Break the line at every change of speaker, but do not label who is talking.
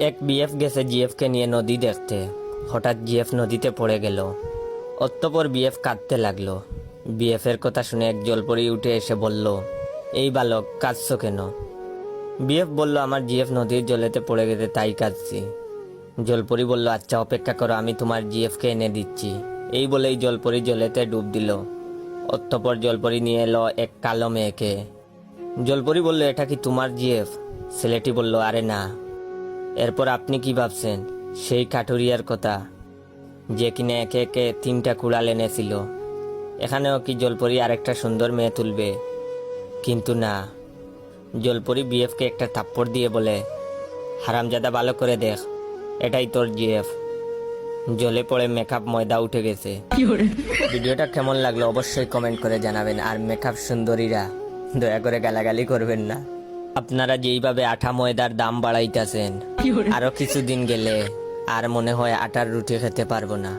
এক বিএফ গেছে জিএফকে নিয়ে নদী দেখতে। হঠাৎ জিএফ নদীতে পড়ে গেল। অতঃপর বিএফ কাঁদতে লাগল। বিএফ এর কথা শুনে এক জলপরি উঠে এসে বলল, এই বালক, কাঁদছো কেন? বিএফ বলল, আমার জিএফ নদীর জলেতে পড়ে গেছে, তাই কাঁদছি। জলপরি বলল আচ্ছা অপেক্ষা করো, আমি তোমার জিএফকে এনে দিচ্ছি। এই বলেই জলপরি জলেতে ডুব দিল। অতঃপর জলপরি নিয়ে এলো এক কালো মেয়েকে। জলপরি বলল, এটা কি তোমার জিএফ? ছেলেটি বলল, আরে না। এরপর আপনি কি ভাবছেন? সেই কাঠুরিয়ার কথা। যে কিনা একে একে তিনটা কুড়াল এনেছিল। এখানেও কি জলপরি আরেকটা সুন্দর মেয়ে তুলবে? কিন্তু না। জলপরি বিএফকে একটা থাপ্পড় দিয়ে বলে হারামজাদা ভালো করে দেখ এটাই তোর জিএফ। জলে পড়ে মেকআপ ময়দা উঠে গেছে। ভিডিওটা কেমন লাগল অবশ্যই কমেন্ট করে জানাবেন। আর মেকআপ সুন্দরীরা দয়া করে গালাগালি করবেন না। আপনারা যেইভাবে আঠা ময়দার দাম বাড়াইতেছেন আরও কিছুদিন গেলে আর মনে হয় আটার রুটি খেতে পারব না।